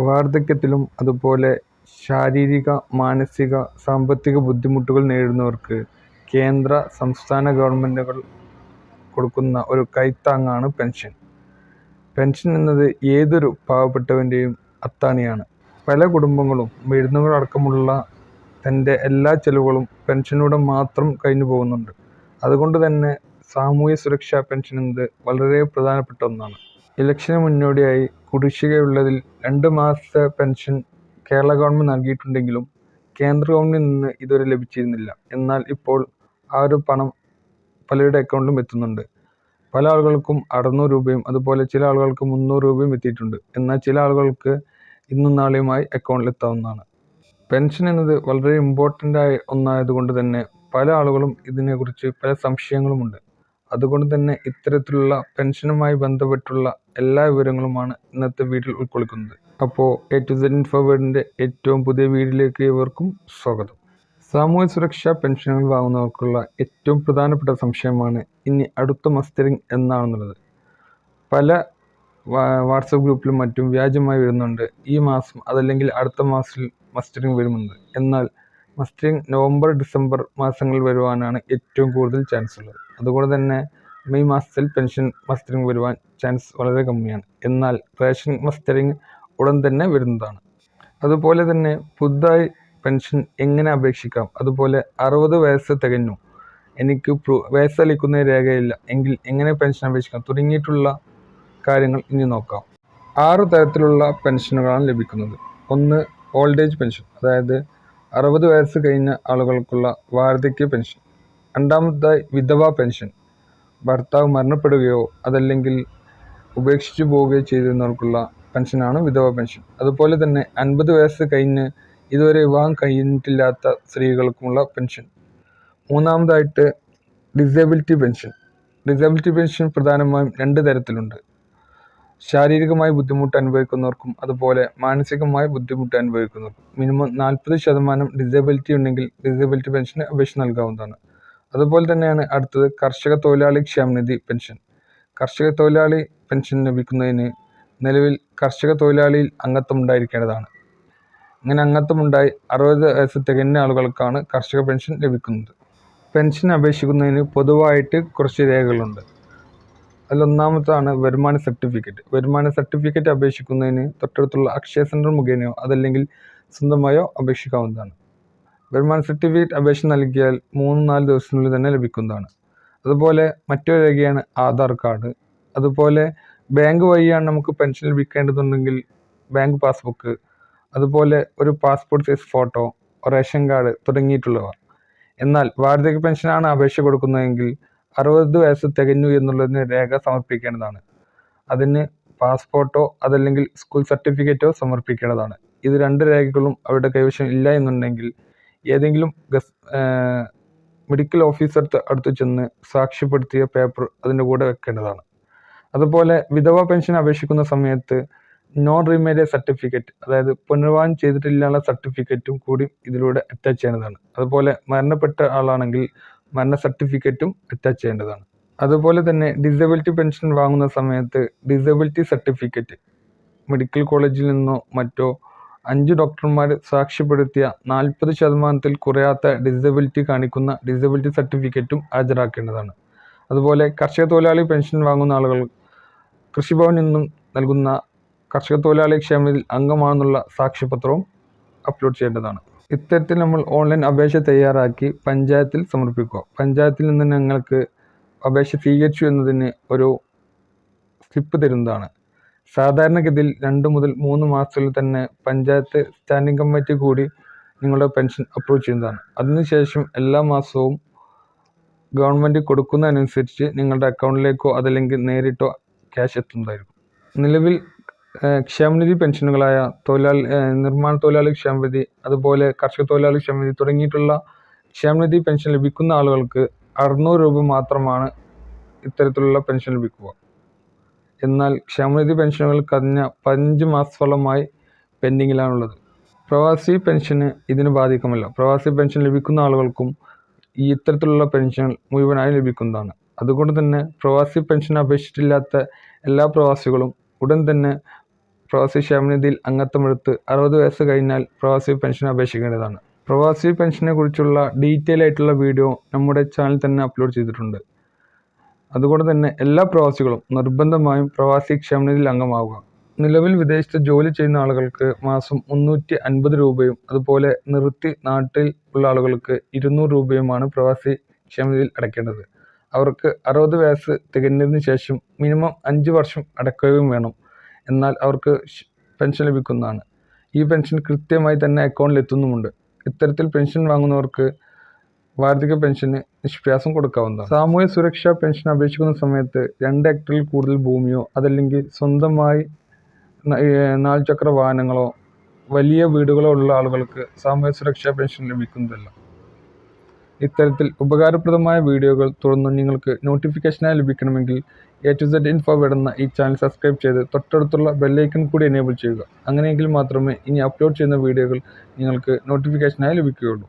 വാർദ്ധക്യത്തിലും അതുപോലെ ശാരീരിക മാനസിക സാമ്പത്തിക ബുദ്ധിമുട്ടുകൾ നേരിടുന്നവർക്ക് കേന്ദ്ര സംസ്ഥാന ഗവൺമെന്റുകൾ കൊടുക്കുന്ന ഒരു കൈത്താങ്ങാണ് പെൻഷൻ. പെൻഷൻ എന്നത് ഏതൊരു പാവപ്പെട്ടവന്റെയും അത്താണിയാണ്. പല കുടുംബങ്ങളും മരുന്നുകളടക്കമുള്ള തന്റെ എല്ലാ ചെലവുകളും പെൻഷനിലൂടെ മാത്രം കഴിഞ്ഞു പോകുന്നുണ്ട്. അതുകൊണ്ട് തന്നെ സാമൂഹ്യ സുരക്ഷാ പെൻഷൻ എന്നത് വളരെ പ്രധാനപ്പെട്ട ഒന്നാണ്. ഇലക്ഷന് മുന്നോടിയായി കുടിശ്ശികയുള്ളതിൽ രണ്ട് മാസത്തെ പെൻഷൻ കേരള ഗവൺമെന്റ് നൽകിയിട്ടുണ്ടെങ്കിലും കേന്ദ്ര ഗവൺമെന്റ് നിന്ന് ഇതുവരെ ലഭിച്ചിരുന്നില്ല. എന്നാൽ ഇപ്പോൾ ആ ഒരു പണം പലരുടെ അക്കൗണ്ടിലും എത്തുന്നുണ്ട്. പല ആളുകൾക്കും അറുന്നൂറ് രൂപയും അതുപോലെ ചില ആളുകൾക്ക് മുന്നൂറ് രൂപയും എത്തിയിട്ടുണ്ട്. എന്നാൽ ചില ആളുകൾക്ക് ഇന്നും നാളെയുമായി അക്കൗണ്ടിൽ എത്താവുന്നതാണ്. പെൻഷൻ എന്നത് വളരെ ഇമ്പോർട്ടന്റ് ആയ ഒന്നായതുകൊണ്ട് തന്നെ പല ആളുകളും ഇതിനെക്കുറിച്ച് പല സംശയങ്ങളുമുണ്ട്. അതുകൊണ്ട് തന്നെ ഇത്തരത്തിലുള്ള പെൻഷനുമായി ബന്ധപ്പെട്ടുള്ള എല്ലാ വിവരങ്ങളുമാണ് ഇന്നത്തെ വീട്ടിൽ ഉൾക്കൊള്ളിക്കുന്നത്. അപ്പോൾ എ ടു സെഡ് ഇൻഫോവേഡിന്റെ ഏറ്റവും പുതിയ വീഡിയോയിലേക്ക് ഇവർക്കും സ്വാഗതം. സാമൂഹ്യ സുരക്ഷാ പെൻഷനുകൾ വാങ്ങുന്നവർക്കുള്ള ഏറ്റവും പ്രധാനപ്പെട്ട സംശയമാണ് ഇനി അടുത്ത മസ്റ്ററിംഗ് എന്നാണെന്നുള്ളത് പല വാട്സപ്പ് ഗ്രൂപ്പിലും മറ്റും വ്യാജമായി വരുന്നുണ്ട് ഈ മാസം അതല്ലെങ്കിൽ അടുത്ത മാസത്തിൽ മസ്റ്ററിംഗ് വരുമെന്ന്. എന്നാൽ മസ്റ്ററിംഗ് നവംബർ ഡിസംബർ മാസങ്ങളിൽ വരുവാനാണ് ഏറ്റവും കൂടുതൽ ചാൻസ് ഉള്ളത്. അതുകൊണ്ട് തന്നെ മെയ് മാസത്തിൽ പെൻഷൻ മസ്റ്ററിംഗ് വരുവാൻ ചാൻസ് വളരെ കമ്മിയാണ്. എന്നാൽ റേഷൻ മസ്റ്ററിംഗ് ഉടൻ തന്നെ വരുന്നതാണ്. അതുപോലെ തന്നെ പുതുതായി പെൻഷൻ എങ്ങനെ അപേക്ഷിക്കാം? അതുപോലെ അറുപത് വയസ്സ് തികഞ്ഞു. എനിക്ക് വയസ്സലിക്കുന്ന രേഖയില്ല. എങ്കിൽ എങ്ങനെ പെൻഷൻ അപേക്ഷിക്കാം? തുടങ്ങിയിട്ടുള്ള കാര്യങ്ങൾ ഇനി നോക്കാം. ആറ് തരത്തിലുള്ള പെൻഷനുകളാണ് ലഭിക്കുന്നത്. ഒന്ന് ഓൾഡ് ഏജ് പെൻഷൻ അതായത് അറുപത് വയസ്സ് കഴിഞ്ഞ ആളുകൾക്കുള്ള വാർദ്ധക്യ പെൻഷൻ. രണ്ടാമതായി വിധവ പെൻഷൻ. ഭർത്താവ് മരണപ്പെടുകയോ അതല്ലെങ്കിൽ ഉപേക്ഷിച്ചു പോവുകയോ ചെയ്തിരുന്നവർക്കുള്ള പെൻഷനാണ് വിധവ പെൻഷൻ. അതുപോലെ തന്നെ അൻപത് വയസ്സ് കഴിഞ്ഞ് ഇതുവരെ വിവാഹം കഴിഞ്ഞിട്ടില്ലാത്ത സ്ത്രീകൾക്കുമുള്ള പെൻഷൻ. മൂന്നാമതായിട്ട് ഡിസേബിലിറ്റി പെൻഷൻ. ഡിസേബിലിറ്റി പെൻഷൻ പ്രധാനമായും രണ്ട് തരത്തിലുണ്ട്. ശാരീരികമായി ബുദ്ധിമുട്ട് അനുഭവിക്കുന്നവർക്കും അതുപോലെ മാനസികമായി ബുദ്ധിമുട്ട് അനുഭവിക്കുന്നവർക്കും മിനിമം നാൽപ്പത് ശതമാനം ഡിസേബിലിറ്റി ഉണ്ടെങ്കിൽ ഡിസേബിലിറ്റി പെൻഷന് അപേക്ഷ നൽകാവുന്നതാണ്. അതുപോലെ തന്നെയാണ് അടുത്തത് കർഷക തൊഴിലാളി ക്ഷേമനിധി പെൻഷൻ. കർഷക തൊഴിലാളി പെൻഷൻ ലഭിക്കുന്നതിന് നിലവിൽ കർഷക തൊഴിലാളിയിൽ അംഗത്വം ഉണ്ടായിരിക്കേണ്ടതാണ്. ഇങ്ങനെ അംഗത്വമുണ്ടായി അറുപത് വയസ്സ് തികഞ്ഞ ആളുകൾക്കാണ് കർഷക പെൻഷൻ ലഭിക്കുന്നത്. പെൻഷൻ അപേക്ഷിക്കുന്നതിന് പൊതുവായിട്ട് കുറച്ച് രേഖകളുണ്ട്. അതിലൊന്നാമത്താണ് വരുമാന സർട്ടിഫിക്കറ്റ്. വരുമാന സർട്ടിഫിക്കറ്റ് അപേക്ഷിക്കുന്നതിന് തൊട്ടടുത്തുള്ള അക്ഷയ സെന്റർ മുഖേനയോ അതല്ലെങ്കിൽ സ്വന്തമായോ അപേക്ഷിക്കാവുന്നതാണ്. വരുമാന സർട്ടിഫിക്കറ്റ് അപേക്ഷ നൽകിയാൽ മൂന്ന് നാല് ദിവസത്തിനുള്ളിൽ തന്നെ ലഭിക്കുന്നതാണ്. അതുപോലെ മറ്റൊരു രേഖയാണ് ആധാർ കാർഡ്. അതുപോലെ ബാങ്ക് വഴിയാണ് നമുക്ക് പെൻഷൻ ലഭിക്കേണ്ടതുണ്ടെങ്കിൽ ബാങ്ക് പാസ്ബുക്ക് അതുപോലെ ഒരു passport size photo ration card തുടങ്ങിയിട്ടുള്ളവ. എന്നാൽ വാർദ്ധക്യ പെൻഷനാണ് അപേക്ഷ കൊടുക്കുന്നതെങ്കിൽ അറുപത് വയസ്സ് തികഞ്ഞു എന്നുള്ളതിന് രേഖ സമർപ്പിക്കേണ്ടതാണ്. അതിന് പാസ്പോർട്ടോ അതല്ലെങ്കിൽ സ്കൂൾ സർട്ടിഫിക്കറ്റോ സമർപ്പിക്കേണ്ടതാണ്. ഇത് രണ്ട് രേഖകളും അവരുടെ കൈവശം ഇല്ല എന്നുണ്ടെങ്കിൽ ഏതെങ്കിലും ഗസ് മെഡിക്കൽ ഓഫീസർ അടുത്ത് ചെന്ന് സാക്ഷ്യപ്പെടുത്തിയ പേപ്പർ അതിന്റെ കൂടെ വെക്കേണ്ടതാണ്. അതുപോലെ വിധവ പെൻഷൻ അപേക്ഷിക്കുന്ന സമയത്ത് നോൺ റീമേരിയ സർട്ടിഫിക്കറ്റ് അതായത് പുനർവാഹനം ചെയ്തിട്ടില്ലാത്ത സർട്ടിഫിക്കറ്റും കൂടി ഇതിലൂടെ അറ്റാച്ച് ചെയ്യേണ്ടതാണ്. അതുപോലെ മരണപ്പെട്ട ആളാണെങ്കിൽ മരണ സർട്ടിഫിക്കറ്റും അറ്റാച്ച് ചെയ്യേണ്ടതാണ്. അതുപോലെ തന്നെ ഡിസബിലിറ്റി പെൻഷൻ വാങ്ങുന്ന സമയത്ത് ഡിസബിലിറ്റി സർട്ടിഫിക്കറ്റ് മെഡിക്കൽ കോളേജിൽ നിന്നോ മറ്റോ അഞ്ച് ഡോക്ടർമാർ സാക്ഷ്യപ്പെടുത്തിയ നാൽപ്പത് ശതമാനത്തിൽ കുറയാത്ത ഡിസബിലിറ്റി കാണിക്കുന്ന ഡിസബിലിറ്റി സർട്ടിഫിക്കറ്റും ഹാജരാക്കേണ്ടതാണ്. അതുപോലെ കർഷക തൊഴിലാളി പെൻഷൻ വാങ്ങുന്ന ആളുകൾ കൃഷിഭവനിൽ നിന്നും നൽകുന്ന കർഷക തൊഴിലാളി ക്ഷേമനിധിയിൽ അംഗമാണെന്നുള്ള സാക്ഷ്യപത്രവും അപ്ലോഡ് ചെയ്യേണ്ടതാണ്. ഇത്തരത്തിൽ നമ്മൾ ഓൺലൈൻ അപേക്ഷ തയ്യാറാക്കി പഞ്ചായത്തിൽ സമർപ്പിക്കുക. പഞ്ചായത്തിൽ നിന്ന് ഞങ്ങൾക്ക് അപേക്ഷ സ്വീകരിച്ചു എന്നതിന് ഒരു സ്ലിപ്പ് തരുന്നതാണ്. സാധാരണഗതിയിൽ രണ്ട് മുതൽ മൂന്ന് മാസത്തിൽ തന്നെ പഞ്ചായത്ത് സ്റ്റാൻഡിംഗ് കമ്മിറ്റി കൂടി നിങ്ങളുടെ പെൻഷൻ അപ്രൂവ് ചെയ്യുന്നതാണ്. അതിനുശേഷം എല്ലാ മാസവും ഗവൺമെന്റ് കൊടുക്കുന്നതനുസരിച്ച് നിങ്ങളുടെ അക്കൗണ്ടിലേക്കോ അതല്ലെങ്കിൽ നേരിട്ടോ ക്യാഷ് എത്തുന്നതായിരിക്കും. നിലവിൽ ക്ഷേമനിധി പെൻഷനുകളായ തൊഴിലാളി നിർമ്മാണ തൊഴിലാളി ക്ഷേമനിധി അതുപോലെ കർഷക തൊഴിലാളി ക്ഷേമനിധി തുടങ്ങിയിട്ടുള്ള ക്ഷേമനിധി പെൻഷൻ ലഭിക്കുന്ന ആളുകൾക്ക് അറുന്നൂറ് രൂപ മാത്രമാണ് ഇത്തരത്തിലുള്ള പെൻഷൻ ലഭിക്കുക. എന്നാൽ ക്ഷേമനിധി പെൻഷനുകൾ കഴിഞ്ഞ പതിനഞ്ച് മാസത്തോളമായി പെൻഡിങ്ങിലാണുള്ളത്. പ്രവാസി പെൻഷന് ഇതിന് ബാധിക്കുമല്ല പ്രവാസി പെൻഷൻ ലഭിക്കുന്ന ആളുകൾക്കും ഈ ഇത്തരത്തിലുള്ള പെൻഷൻ മുഴുവനായി ലഭിക്കുന്നതാണ്. അതുകൊണ്ട് തന്നെ പ്രവാസി പെൻഷൻ അപേക്ഷിച്ചിട്ടില്ലാത്ത എല്ലാ പ്രവാസികളും ഉടൻ തന്നെ പ്രവാസി ക്ഷേമനിധിയിൽ അംഗത്വമെടുത്ത് അറുപത് വയസ്സ് കഴിഞ്ഞാൽ പ്രവാസി പെൻഷൻ അപേക്ഷിക്കേണ്ടതാണ്. പ്രവാസി പെൻഷനെ കുറിച്ചുള്ള ഡീറ്റെയിൽ ആയിട്ടുള്ള വീഡിയോ നമ്മുടെ ചാനൽ തന്നെ അപ്ലോഡ് ചെയ്തിട്ടുണ്ട്. അതുകൊണ്ട് തന്നെ എല്ലാ പ്രവാസികളും നിർബന്ധമായും പ്രവാസി ക്ഷേമനിധിയിൽ അംഗമാവുക. നിലവിൽ വിദേശത്ത് ജോലി ചെയ്യുന്ന ആളുകൾക്ക് മാസം മുന്നൂറ്റി അൻപത് രൂപയും അതുപോലെ നിർത്തി നാട്ടിൽ ഉള്ള ആളുകൾക്ക് ഇരുന്നൂറ് രൂപയുമാണ് പ്രവാസി ക്ഷേമനിധിയിൽ അടയ്ക്കേണ്ടത്. അവർക്ക് അറുപത് വയസ്സ് തികഞ്ഞതിന് ശേഷം മിനിമം അഞ്ച് വർഷം അടക്കുകയും വേണം. എന്നാൽ അവർക്ക് പെൻഷൻ ലഭിക്കുന്നതാണ്. ഈ പെൻഷൻ കൃത്യമായി തന്നെ അക്കൗണ്ടിൽ എത്തുന്നുമുണ്ട് ഇത്തരത്തിൽ പെൻഷൻ വാങ്ങുന്നവർക്ക് വാർദ്ധക്യ പെൻഷന് നിഷ്പ്രയാസം കൊടുക്കാവുന്നതാണ്. സാമൂഹ്യ സുരക്ഷാ പെൻഷൻ അപേക്ഷിക്കുന്ന സമയത്ത് രണ്ട് ഹെക്ടറിൽ കൂടുതൽ ഭൂമിയോ അതല്ലെങ്കിൽ സ്വന്തമായി നാല് ചക്ര വാഹനങ്ങളോ വലിയ വീടുകളോ ഉള്ള ആളുകൾക്ക് സാമൂഹ്യ സുരക്ഷാ പെൻഷൻ ലഭിക്കുന്നതല്ല. ഇത്തരത്തിൽ ഉപകാരപ്രദമായ വീഡിയോകൾ തുടർന്ന് നിങ്ങൾക്ക് നോട്ടിഫിക്കേഷനായി ലഭിക്കണമെങ്കിൽ എ ടു സെഡ് ഇൻഫോ വിടുന്ന ഈ ചാനൽ സബ്സ്ക്രൈബ് ചെയ്ത് തൊട്ടടുത്തുള്ള ബെല്ലൈക്കൺ കൂടി എനേബിൾ ചെയ്യുക. അങ്ങനെയെങ്കിൽ മാത്രമേ ഇനി അപ്ലോഡ് ചെയ്യുന്ന വീഡിയോകൾ നിങ്ങൾക്ക് നോട്ടിഫിക്കേഷനായി ലഭിക്കുകയുള്ളൂ.